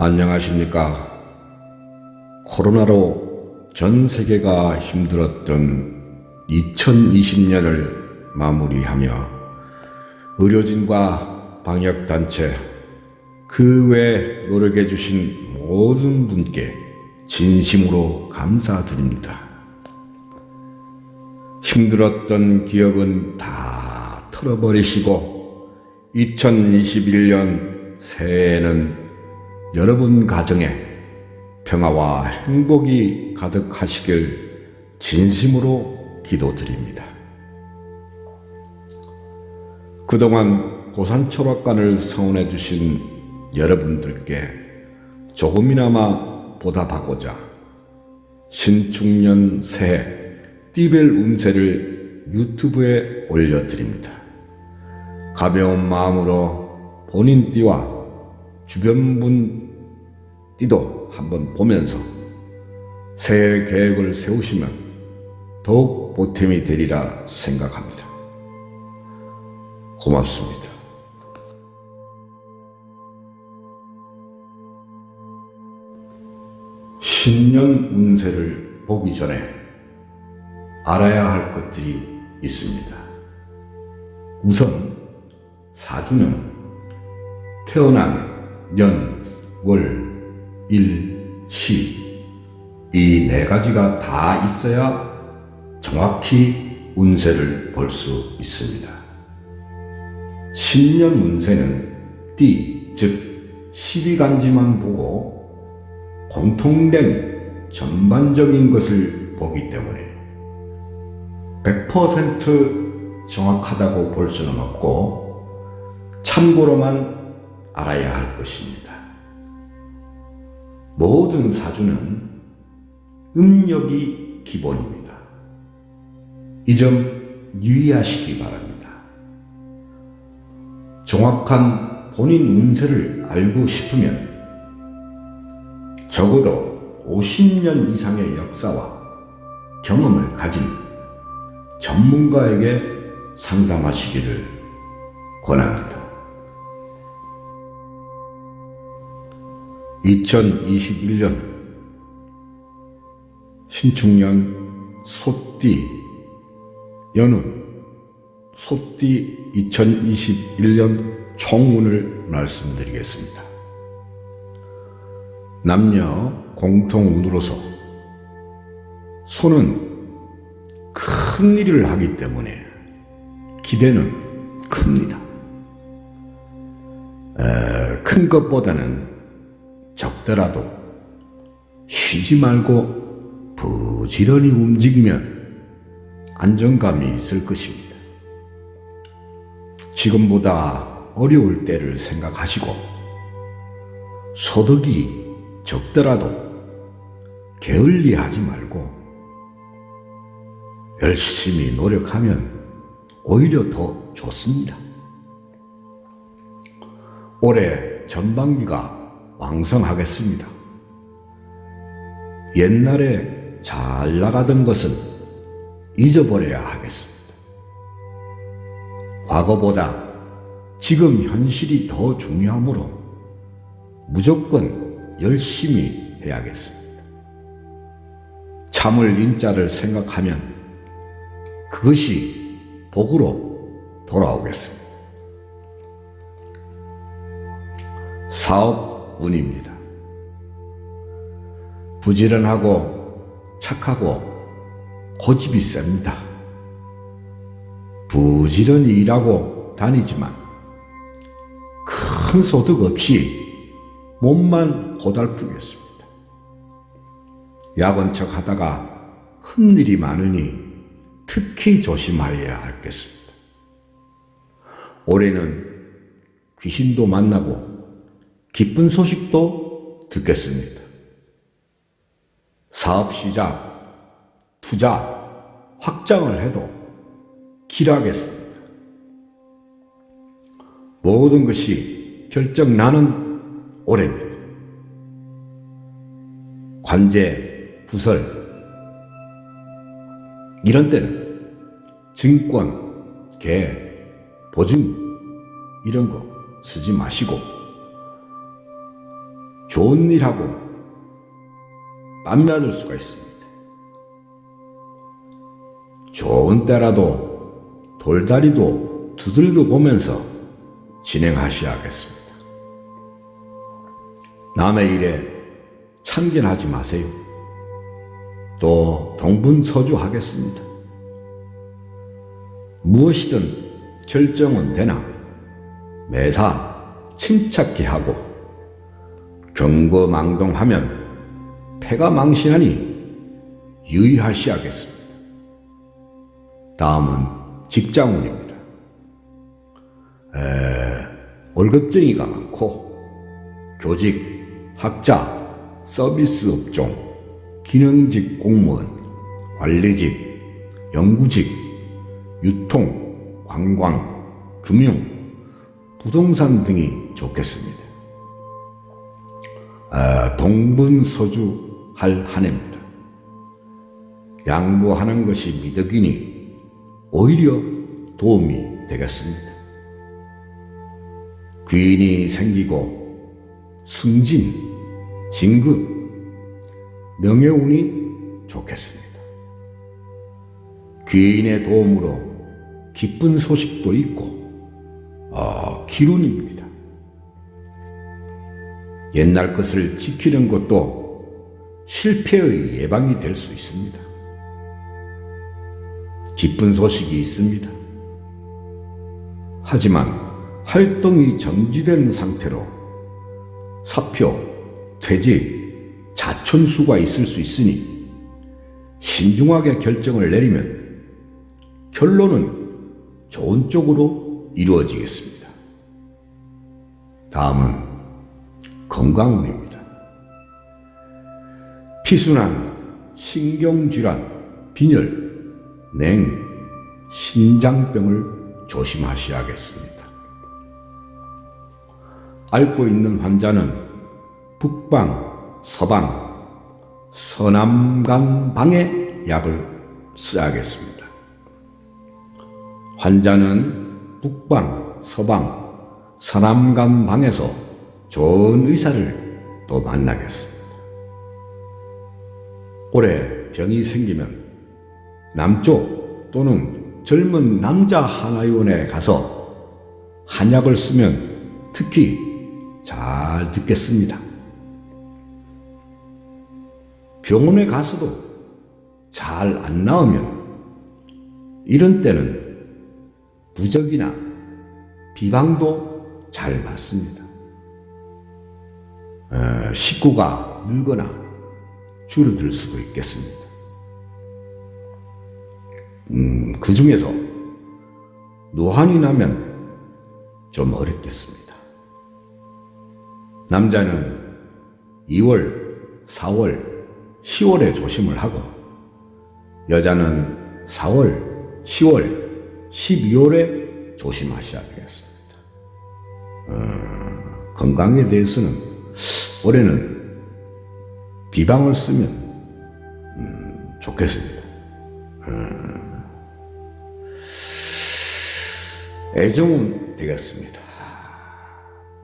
안녕하십니까. 코로나로 전 세계가 힘들었던 2020년을 마무리하며 의료진과 방역단체, 그 외 노력해주신 모든 분께 진심으로 감사드립니다. 힘들었던 기억은 다 털어버리시고 2021년 새해에는 여러분 가정에 평화와 행복이 가득하시길 진심으로 기도드립니다. 그동안 고산초락관을 성원해 주신 여러분들께 조금이나마 보답하고자 신축년 새해 띠벨 운세를 유튜브에 올려드립니다. 가벼운 마음으로 본인 띠와 주변 분 띠도 한번 보면서 새해 계획을 세우시면 더욱 보탬이 되리라 생각합니다. 고맙습니다. 신년 운세를 보기 전에 알아야 할 것들이 있습니다. 우선 사주는 태어난 년, 월, 일, 시 이 네 가지가 다 있어야 정확히 운세를 볼 수 있습니다. 신년 운세는 띠, 즉 12간지만 보고 공통된 전반적인 것을 보기 때문에 100% 정확하다고 볼 수는 없고 참고로만 알아야 할 것입니다. 모든 사주는 음력이 기본입니다. 이 점 유의하시기 바랍니다. 정확한 본인 운세를 알고 싶으면 적어도 50년 이상의 역사와 경험을 가진 전문가에게 상담하시기를 권합니다. 2021년 신축년 소띠 연운 소띠 2021년 총운을 말씀드리겠습니다. 남녀 공통운으로서 소는 큰 일을 하기 때문에 기대는 큽니다. 에, 큰 것보다는 적더라도 쉬지 말고 부지런히 움직이면 안정감이 있을 것입니다. 지금보다 어려울 때를 생각하시고 소득이 적더라도 게을리 하지 말고 열심히 노력하면 오히려 더 좋습니다. 올해 전반기가 왕성하겠습니다. 옛날에 잘 나가던 것은 잊어버려야 하겠습니다. 과거보다 지금 현실이 더 중요하므로 무조건 열심히 해야겠습니다. 참을 인자를 생각하면 그것이 복으로 돌아오겠습니다. 사업 운입니다. 부지런하고 착하고 고집이 셉니다. 부지런히 일하고 다니지만 큰 소득 없이 몸만 고달프겠습니다. 야건 척 하다가 흠일이 많으니 특히 조심하여야 하겠습니다. 올해는 귀신도 만나고 기쁜 소식도 듣겠습니다. 사업 시작, 투자, 확장을 해도 길하겠습니다. 모든 것이 결정 나는 올해입니다. 관제, 부설, 이런 때는 증권, 개, 보증, 이런 거 쓰지 마시고 좋은 일하고 빰맞을 수가 있습니다. 좋은 때라도 돌다리도 두들겨 보면서 진행하셔야겠습니다. 남의 일에 참견하지 마세요. 또 동분서주하겠습니다. 무엇이든 결정은 되나 매사 침착히 하고 경거망동하면 패가 망신하니 유의하셔야겠습니다. 다음은 직장운입니다. 에, 월급쟁이가 많고 교직, 학자, 서비스 업종, 기능직 공무원, 관리직, 연구직, 유통, 관광, 금융, 부동산 등이 좋겠습니다. 아, 동분서주할 한 해입니다. 양보하는 것이 미덕이니 오히려 도움이 되겠습니다. 귀인이 생기고 승진, 진급, 명예운이 좋겠습니다. 귀인의 도움으로 기쁜 소식도 있고 아, 기운입니다. 옛날 것을 지키는 것도 실패의 예방이 될 수 있습니다. 기쁜 소식이 있습니다. 하지만 활동이 정지된 상태로 사표, 퇴직, 자천수가 있을 수 있으니 신중하게 결정을 내리면 결론은 좋은 쪽으로 이루어지겠습니다. 다음은 건강운입니다. 피순환, 신경질환, 빈혈, 냉, 신장병을 조심하셔야겠습니다. 앓고 있는 환자는 북방, 서방, 서남간 방의 약을 써야겠습니다. 환자는 북방, 서방, 서남간 방에서 좋은 의사를 또 만나겠습니다. 올해 병이 생기면 남쪽 또는 젊은 남자 한의원에 가서 한약을 쓰면 특히 잘 듣겠습니다. 병원에 가서도 잘 안 나오면 이런 때는 부적이나 비방도 잘 맞습니다. 어, 식구가 늘거나 줄어들 수도 있겠습니다. 음, 그 중에서 노한이 나면 좀 어렵겠습니다. 남자는 2월, 4월, 10월에 조심을 하고 여자는 4월, 10월, 12월에 조심하셔야 되겠습니다. 어, 건강에 대해서는 올해는 비방을 쓰면 음, 좋겠습니다. 어, 애정은 되겠습니다.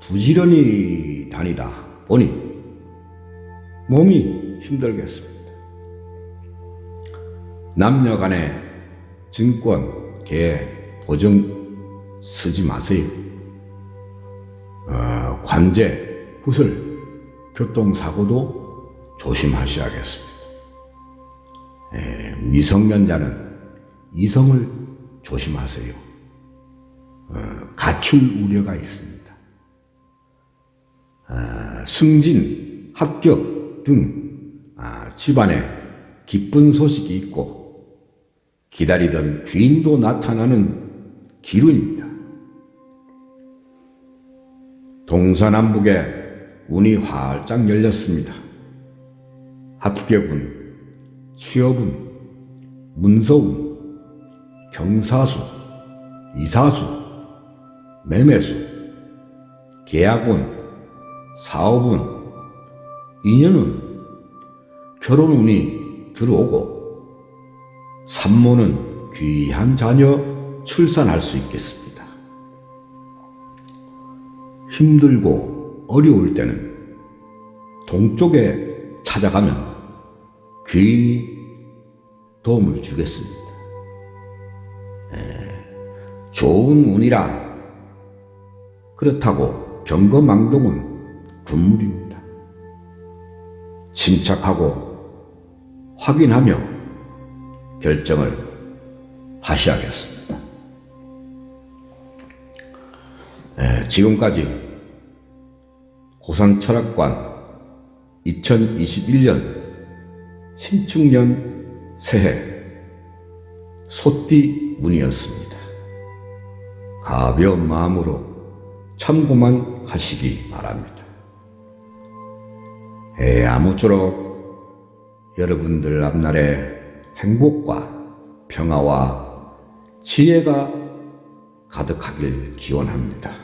부지런히 다니다 보니 몸이 힘들겠습니다. 남녀 간에 증권, 개, 보증 쓰지 마세요. 어, 관제, 구슬, 교통사고도 조심하셔야겠습니다. 에, 미성년자는 이성을 조심하세요. 어, 가출 우려가 있습니다. 아, 승진, 합격 등 아, 집안에 기쁜 소식이 있고 기다리던 귀인도 나타나는 기운입니다. 동서남북에 운이 활짝 열렸습니다. 합격운, 취업운, 문서운, 경사수, 이사수, 매매수, 계약운, 사업운, 인연운, 결혼운이 들어오고 산모는 귀한 자녀 출산할 수 있겠습니다. 힘들고 어려울 때는 동쪽에 찾아가면 귀인이 도움을 주겠습니다. 에, 좋은 운이라 그렇다고 경거망동은 군물입니다. 침착하고 확인하며 결정을 하셔야겠습니다. 에, 지금까지 고산 철학관 2021년 신축년 새해 소띠 운이었습니다. 가벼운 마음으로 참고만 하시기 바랍니다. 에 아무쪼록 여러분들 앞날에 행복과 평화와 지혜가 가득하길 기원합니다.